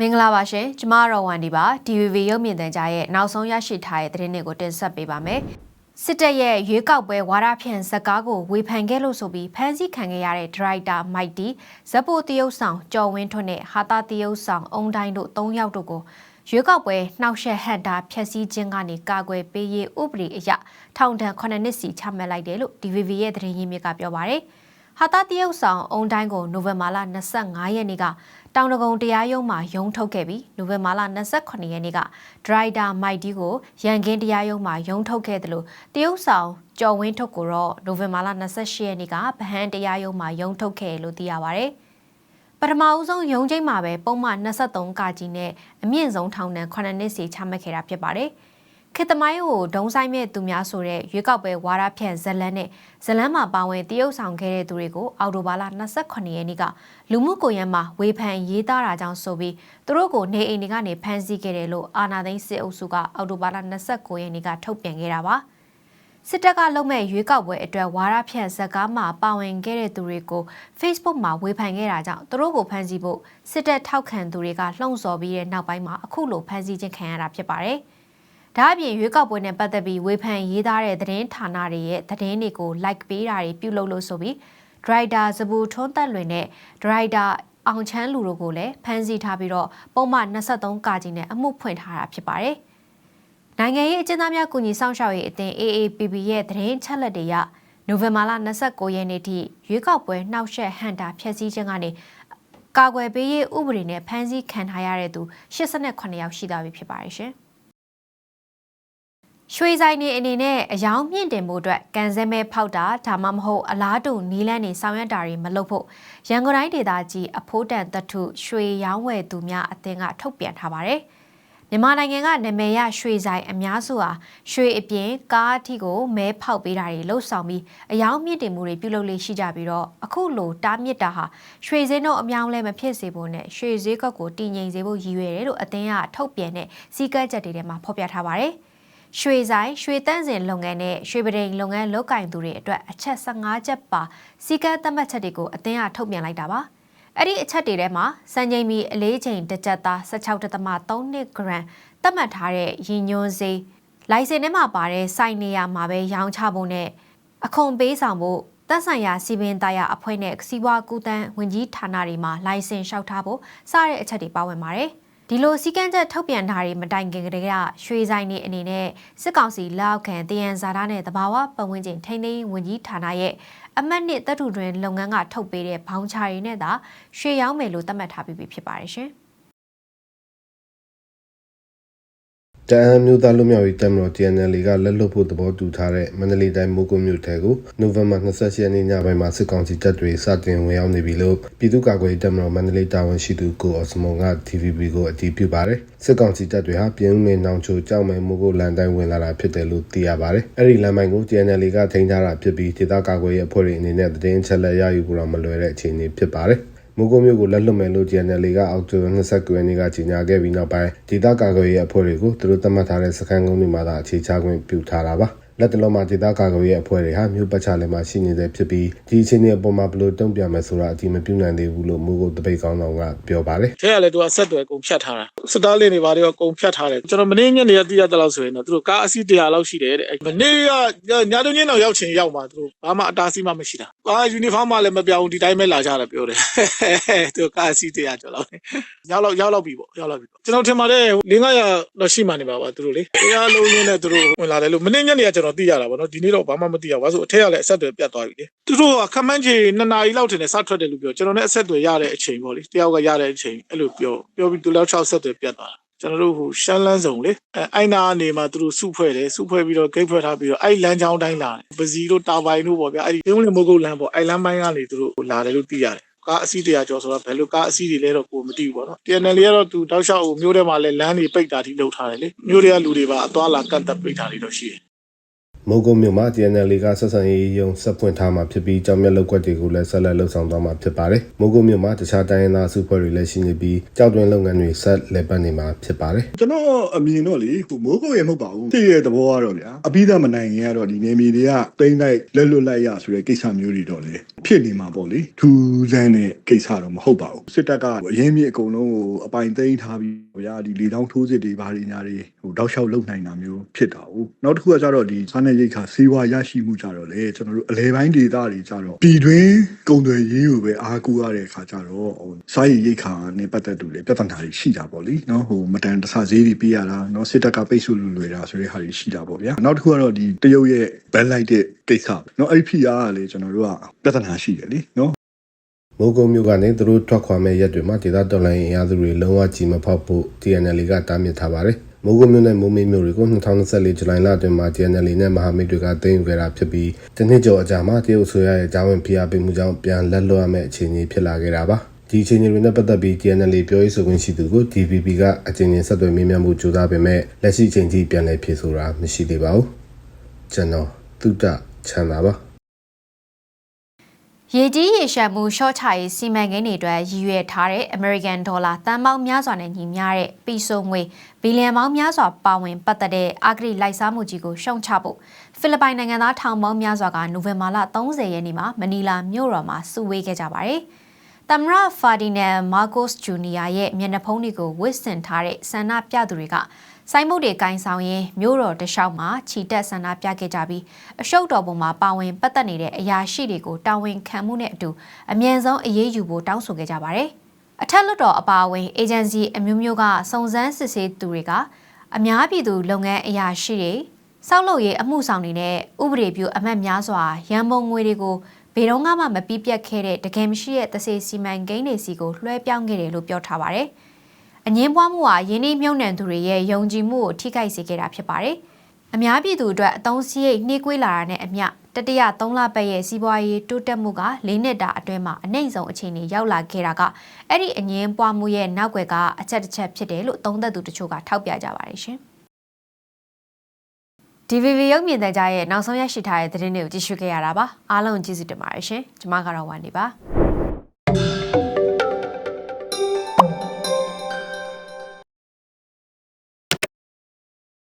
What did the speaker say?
မင်္ဂလာပါရှင်ကျမရောဝန်ဒီပါ DVB ရုပ်မြင်သံကြားရဲ့နောက်ဆုံးရရှိထားတဲ့သတင်းတွေကိုတင်ဆက်ပေးပါမယ်စစ်တပ်ရဲ့ရွေးကောက်ပွဲဝါဒဖြန့်ဇက်ကားကိုဝေဖန်ခဲ့လို့ဆိုပြီးဖမ်းဆီးခံခဲ့ရတဲ့ဒရိုက်တာမိုက်တီဇက်ပိုတရုတ်ဆောင်ကျော်ဝင်းထွန်းနဲ့ဟာတာတရုတ်ဆောင်အုံတိုင်းတို့၃ယောက်တို့ကိုရွေးကောက်ပွဲနှောက်ယှက်ဟန်တာဖျက်ဆီးခြင်းကနေကာကွယ်ပေးရေးဥပဒေအရထောင်ဒဏ်9နှစ်စီချမှတ်လိုက်တယ်လို့ DVB ရဲ့သတင်းရင်းမြစ်ကပြောပါရယ် ဟာတာတရုတ်ဆောင်အုံတိုင်းကိုနိုဝင်ဘာလ25ရက်နေ့ကတောင်တကုံတရားရုံးမှာရုံးထုတ်ခဲ့ပြီးနိုဝင်ဘာလ28ရက်နေ့ကဒရိုက်တာမိုက်ဒီကိုရန်ကင်းတရားရုံးမှာရုံးထုတ်ခဲ့တယ်လို့တရုတ်ဆောင်ကျော်ဝင်းထုတ်ကိုတော့နိုဝင်ဘာလ28ရက်နေ့ကဗဟန်းတရားရုံးမှာရုံးထုတ်ခဲ့လို့သိရပါဗျ။ပထမအဦးဆုံးရုံးချိန်မှာပဲပုံမှန်23ကကြီးနဲ့အမြင့်ဆုံးထောင်ဒဏ်9နှစ်စီချမှတ်ခဲ့တာဖြစ်ပါတယ်။ ခေတ်သမိုင်းကိုဒုံဆိုင်မဲ့သူများဆိုတဲ့ရွေးကောက်ပွဲဝါရဖြန့်ဇလန်းနဲ့ဇလန်းမှာပါဝင်တရုတ်ဆောင်ခဲ့တဲ့သူတွေကိုအော်တိုဘာလ28ရက်နေ့ကလူမှုကွန်ရက်မှာဝေဖန်ရေးသားတာကြောင့်ဆိုပြီးသူတို့ကိုနေအိမ်တွေကနေဖမ်းဆီးခဲ့တယ်လို့အာနာသိန်းစစ်အုပ်စုကအော်တိုဘာလ29ရက်နေ့ကထုတ်ပြန်ခဲ့တာပါစစ်တပ်ကလုပ်မဲ့ရွေးကောက်ပွဲအတွက်ဝါရဖြန့်ဇက်ကားမှာပါဝင်ခဲ့တဲ့သူတွေကို Facebook မှာဝေဖန်ခဲ့တာကြောင့်သူတို့ကိုဖမ်းဆီးဖို့စစ်တပ်ထောက်ခံသူတွေကလှုံ့ဆော်ပြီးတဲ့နောက်ပိုင်းမှာအခုလိုဖမ်းဆီးခြင်းခံရတာဖြစ်ပါတယ်။ ဒါအပြင်ရွေးကောက်ပွဲနဲ့ပတ်သက်ပြီးဝေဖန်ရေးသားတဲ့သတင်းဌာနတွေရဲ့သတင်းတွေကို like ပေးတာတွေပြုလုပ်လို့ဆိုပြီးဒရိုက်တာဇဘူထွန်းသက်လွင်နဲ့ဒရိုက်တာအောင်ချမ်းလူတို့ကိုလည်းဖမ်းဆီးထားပြီးတော့ပုံမှန်23ကကြီးနဲ့အမှုဖွင့်ထားတာဖြစ်ပါတယ်။နိုင်ငံရေးအကျဉ်းသားများကူညီဆောင်ရှောက်ရေးအသင်း AAPP ရဲ့သတင်းချက်လက်တွေရနိုဝင်ဘာလ29ရက်နေ့ထိရွေးကောက်ပွဲနှောက်ယှက်ဟန်တာဖျက်ဆီးခြင်းကနေကာကွယ်ပေးရေးဥပဒေနဲ့ဖမ်းဆီးခံထားရတဲ့သူ89ယောက်ရှိသွားပြီဖြစ်ပါတယ်ရှင်။ ရွှေဆိုင်နေအနေနဲ့အယောင်မြင့်တင်မှုအတွက်ကန်စဲမဲဖောက်တာဒါမှမဟုတ်အလားတူနီးလန်းနေဆောင်ရွက်တာတွေမလုပ်ဖို့ရန်ကုန်တိုင်းဒေသကြီးအဖိုးတန်တထုရွှေရောင်းဝယ်သူများအသင်းကထုတ်ပြန်ထားပါတယ်။မြန်မာနိုင်ငံကနာမည်ရရွှေဆိုင်အများစုဟာရွှေအပြင်ကားအထိကိုမဲဖောက်ပေးတာတွေလှုပ်ဆောင်ပြီးအယောင်မြင့်တင်မှုတွေပြုလုပ်လေးရှိကြပြီးတော့အခုလိုတားမြစ်တာဟာရွှေစင်းတို့အမြောင်းလဲမဖြစ်စေဖို့နဲ့ရွှေဈေးကွက်ကိုတည်ငြိမ်စေဖို့ရည်ရွယ်တယ်လို့အသင်းကထုတ်ပြန်တဲ့စီကတ်ချက်တွေထဲမှာဖော်ပြထားပါတယ်။ ရွှေဆိုင်ရွှေတန်းစင်လုပ်ငန်းနဲ့ရွှေပဒိန်လုပ်ငန်းလုပ်ကင်သူတွေအတွက်အချက်15ချက်ပါစီကံသတ်မှတ်ချက်တွေကိုအသင်းကထုတ်ပြန်လိုက်တာပါအဲ့ဒီအချက်တွေထဲမှာစံချိန်မီအလေးချိန်တစ်ချက်သား16.3နှစ်ဂရမ်သတ်မှတ်ထားတဲ့ရည်ညွှန်းစေးလိုင်စင်ထဲမှာပါတဲ့စိုက်နေရမှာပဲရောင်းချဖို့နဲ့အခွန်ပေးဆောင်ဖို့သက်ဆိုင်ရာစီပင်သားရအဖွဲ့နဲ့စီးပွားကူးတန်းဝင်ကြီးဌာနတွေမှာလိုင်စင်လျှောက်ထားဖို့စတဲ့အချက်တွေပါဝင်ပါတယ်။ ဒီလိုစီကန်းချက်ထုတ်ပြန်တာတွေမတိုင်ခင်ကတည်းကရွှေဆိုင်နေအနေနဲ့စစ်ကောင်စီလက်အောက်ခံတယံဇာတာနဲ့တဘာဝပတ်ဝန်းကျင်ထိန်းသိမ်းဝင်ကြီးဌာနရဲ့အမတ်နှစ်တပ်ထုတွင်လုပ်ငန်းကထုတ်ပေးတဲ့ဘောင်းချာတွေနဲ့သာရွှေရောင်းမယ်လို့သတ်မှတ်ထားပြီးဖြစ်ပါတယ်ရှင်။ တအမ်းမြို့သားလူမျိုးရေးတမတော် TNL ကလက်လွတ်ဖို့သဘောတူထားတဲ့မန္တလေးတိုင်းမိုးကုတ်မြို့ထဲကိုနိုဝင်ဘာ28ရက်နေ့ညပိုင်းမှာစစ်ကောင်စီတပ်တွေစတင်ဝင်ရောက်နေပြီလို့ပြည်သူ့ကာကွယ်ရေးတမတော်မန္တလေးတာဝန်ရှိသူကိုအော်စမွန်က TVB ကိုအတည်ပြုပါတယ်စစ်ကောင်စီတပ်တွေဟာပြင်းဦးနေနောင်ချိုကြောက်မဲမိုးကုတ်လန်တိုင်းဝင်လာတာဖြစ်တယ်လို့သိရပါတယ်အဲ့ဒီလမ်းပိုင်းကို TNL ကထိန်းထားတာဖြစ်ပြီးဒေသကာကွယ်ရေးအဖွဲ့တွေအနေနဲ့သတင်းချက်လက်ရယူဖို့တော့မလွယ်တဲ့အခြေအနေဖြစ်ပါတယ် မိုးကုတ်မြို့ကိုလက်လွတ်မယ်လို့ JNL ကအောက်တိုဘာ29ရက်နေ့ကကြေညာခဲ့ပြီးနောက်ပိုင်းဒေသကာကွယ်ရေးအဖွဲ့တွေကိုသူတို့သတ်မှတ်ထားတဲ့စခန်းကုန်းတွေမှာသာအခြေချခွင့်ပြုထားတာပါ။ လက်တလုံးမှာဒေသကာကွယ်ရေးအဖွဲ့တွေဟာမြို့ပတ်ချလည်းမှာရှိနေတဲ့ဖြစ်ပြီးဒီအခြေအနေအပေါ်မှာဘယ်လိုတုံ့ပြန်မယ်ဆိုတာအတိမပြုနိုင်သေးဘူးလို့မိုးကုတ်တပိတ်ကောင်းဆောင်ကပြောပါတယ်။ထဲကလည်းသူကဆက်သွယ်ကုန်ဖြတ်ထားတာ။စတားလင်းတွေဘာတွေကကုန်ဖြတ်ထားတယ်။ကျွန်တော်မနေ့ညနေကသိရတဲ့လောက်ဆိုရင်တော့သူတို့ကားအစီး100လောက်ရှိတယ်တဲ့။မနေ့ကညတုန်းချင်းတော့ရောက်ချင်ရောက်မှာသူတို့ဘာမှအတားဆီးမှမရှိတာ။အာယူနီဖောင်းမှလည်းမပြောင်းဒီတိုင်းပဲလာကြတာပြောတယ်။သူကားအစီး100ကျော်လောက်။ရောက်လောက်ရောက်လောက်ပြီပေါ့ရောက်လောက်ပြီပေါ့။ကျွန်တော်ထင်ပါတယ်၄900တော့ရှိမှနေပါပါသူတို့လေ။တရားလုံးရင်းနဲ့သူတို့ဝင်လာတယ်လို့မနေ့ညနေကကျွန်တော်သိရတာပေါ့နော်ဒီနေ့တော့ဘာမှမသိရဘူး။ဘာလို့အထက်ကလည်းအဆက်အသွယ်ပြတ်သွားပြီလေ။သူတို့ကခမန်းကြီး2နာရီလောက်ထင်တယ်စထွက်တယ်လို့ပြောကျွန်တော်လည်းအဆက်အသွယ်ရတဲ့အချိန်ပေါ့လေ။တယောက်ကရတဲ့အချိန်အဲ့လိုပြောပြောပြီးသူလည်း6ဆက်သွယ်ပြတ်သွားတာ။ကျွန်တော်တို့ဟိုရှမ်းလန်းဆောင်လေအဲအိုင်နာနေမှာသူတို့စုဖွဲ့တယ်စုဖွဲ့ပြီးတော့ဂိတ်ဖွဲ့ထားပြီးတော့အဲ့လမ်းကြောင်းတိုင်းလာတယ်ပစီတို့တာဘိုင်တို့ပေါ့ဗျာအဲ့ဒီဘင်းဝင်မုတ်ကုတ်လမ်းပေါ့အဲ့လမ်းပိုင်းကနေသူတို့လာတယ်လို့သိရတယ်ကားအစီးတရာကျော်ဆိုတော့ဘယ်လိုကားအစီးတွေလဲတော့ကိုမသိဘူးပေါ့နော် TNL ကတော့သူတောက်လျှောက်မျိုးထဲမှာလဲလမ်းတွေပိတ်တာထိလုပ်ထားတယ်လေမျိုးတွေကလူတွေပါအသွားလာကန့်သက်ပိတ်တာတွေတော့ရှိတယ် မိုးကုတ်မြို့မှာ TNL ကဆက်ဆံရေးရုံဆက်ဖွင့်ထားမှာဖြစ်ပြီးကြောင်မြတ်လောက်ကွက်တွေကိုလည်းဆက်လက်လှုပ်ဆောင်သွားမှာဖြစ်ပါတယ်။မိုးကုတ်မြို့မှာတခြားတိုင်းရင်းသားစုဖွဲ့တွေလည်းရှိနေပြီးကြောက်တွင်းလုပ်ငန်းတွေဆက်လက်ပတ်နေမှာဖြစ်ပါတယ်။ကျွန်တော်အမြင်တော့လေဟိုမိုးကုတ်ရမဟုတ်ပါဘူးတည့်ရဲ့သဘောကတော့ဗျာအပိဓာမနိုင်ခင်ကတော့ဒီနေမီတွေကတိမ့်လိုက်လက်လွတ်လိုက်ရဆိုတဲ့ကိစ္စမျိုးတွေတော့လေဖြစ်နေမှာပေါ့လေထူးဆန်းတဲ့ကိစ္စတော့မဟုတ်ပါဘူးစစ်တပ်ကအရင်မြစ်အကုန်လုံးကိုအပိုင်သိမ်းထားပြီးဗျာဒီလေတောင်းထိုးစစ်တွေဘာတွေညာတွေဟိုတောက်လျှောက်လုံနိုင်တာမျိုးဖြစ်တာဟုတ်နောက်တစ်ခုကကြတော့ဒီစားနေရိတ်ခါစေဝါရရှိမှုကြတော့လေကျွန်တော်တို့အလဲပိုင်းဒေသတွေကြတော့ပြည်တွင်းကုန်သွယ်ရေးကိုပဲအားကိုးရတဲ့အခါကြတော့ဟိုစားရည်ရိတ်ခါနဲ့ပတ်သက်တူလေပြဿနာတွေရှိတာပေါ့လေနော်ဟိုမတန်တဆဈေးတွေပေးရတာနော်စစ်တပ်ကပိတ်ဆို့လူလွယ်တာဆိုတဲ့ဟာတွေရှိတာပေါ့ဗျာနောက်တစ်ခုကတော့ဒီတရုတ်ရဲ့ဘက်လိုက်တဲ့ကိစ္စနော်အဲ့ဒီဖိအားကလေကျွန်တော်တို့ကပြဿနာရှိတယ်လေနော်မိုးကုတ်မြို့ကနေသူတို့ထွက်ခွာမဲ့ရက်တွေမှာဒေသတော်လိုင်းအင်အားစုတွေလုံးဝကြီးမဖောက်ဖို့ TNL ကတားမြစ်ထားပါတယ်။ မိုးကုတ်မြို့နဲ့မိုးမိတ်မြို့တွေကို2024ဇူလိုင်လအတွင်းမှာ TNL နဲ့မဟာမိတ်တွေကသိမ်းယူခဲ့တာဖြစ်ပြီးတနစ်ကျော်အကြာမှာတရုတ်ဆိုရရဲ့ဂျာဝင်ဖိအားပေးမှုကြောင့်ပြန်လက်လွတ်ရမယ့်အခြေအနေဖြစ်လာခဲ့တာပါ။ဒီအခြေအနေတွေနဲ့ပတ်သက်ပြီး TNL ပြောရေးဆိုခွင့်ရှိသူကို DPP ကအကြိမ်ကြိမ်ဆက်သွယ်မေးမြန်းမှုကြိုးစားပေမဲ့လက်ရှိအချိန်ထိပြန်လည်ဖြေဆိုတာမရှိသေးပါဘူး။ကျွန်တော်သုတချမ်းသာပါ ရေကြီးရေရှမ်းမှုရှော့ချရေးစီမံကိန်းတွေအတွက်ရည်ရွယ်ထားတဲ့ American Dollar တန်ပေါင်းများစွာနဲ့ညီမျှတဲ့ပြည်စုံငွေဘီလီယံပေါင်းများစွာပါဝင်ပတ်သက်တဲ့အဂရိလိုက်စားမှုကြီးကိုရှုံချဖို့ဖိလစ်ပိုင်နိုင်ငံသားထောင်ပေါင်းများစွာကနိုဝင်ဘာလ30ရက်နေ့မှာမနီလာမြို့တော်မှာစုဝေးခဲ့ကြပါတယ်။သမ္မတဖာဒီနန်မာကိုစ်ဂျူနီယာရဲ့မျက်နှာဖုံးတွေကိုဝစ်ဆင်ထားတဲ့ဆန္ဒပြသူတွေက စိုင်းမုတ်တွေကင်ဆောင်ရင်းမြို့တော်တလျှောက်မှာခြိတက်ဆန္ဒပြခဲ့ကြပြီးအရှုပ်တော်ပုံမှာပါဝင်ပတ်သက်နေတဲ့အရာရှိတွေကိုတာဝန်ခံမှုနဲ့အတူအမြန်ဆုံးအရေးယူဖို့တောင်းဆိုခဲ့ကြပါတယ်။အထက်လွှတ်တော်အပါအဝင်အေဂျင်စီအမျိုးမျိုးကစုံစမ်းစစ်ဆေးသူတွေကအများပြည်သူလုပ်ငန်းအရာရှိတွေစောက်လုပ်ရေးအမှုဆောင်တွေနဲ့ဥပဒေပြုအမတ်များစွာရန်ပုံငွေတွေကိုဘယ်တော့မှမပြီးပြတ်ခဲ့တဲ့တကယ်မရှိတဲ့တစေစီမံကိန်းတွေစီကိုလွှဲပြောင်းခဲ့တယ်လို့ပြောထားပါတယ်။ အငင်းပွားမှုဟာယင်းနှိမ့်မြုံနှံသူတွေရဲ့ယုံကြည်မှုကိုထိခိုက်စေခဲ့တာဖြစ်ပါတယ်။အများပြည်သူအတွက်အသုံးစရိတ်နှိကွေးလာတာနဲ့အမျှတတိယ3လပတ်ရဲ့စီးပွားရေးတိုးတက်မှုက၄နှစ်တာအတွင်းမှာအနှိမ့်ဆုံးအခြေအနေရောက်လာခဲ့တာကအဲ့ဒီအငင်းပွားမှုရဲ့နောက်ွယ်ကအချက်တစ်ချက်ဖြစ်တယ်လို့သုံးသပ်သူတချို့ကထောက်ပြကြပါတယ်ရှင်။ DVB ရုပ်မြင်သံကြားရဲ့နောက်ဆုံးရရှိထားတဲ့သတင်းတွေကိုကြည့်ရှုခဲ့ရတာပါအားလုံးကျေးဇူးတင်ပါတယ်ရှင်ကျွန်မကတော့ဝမ်နေပါ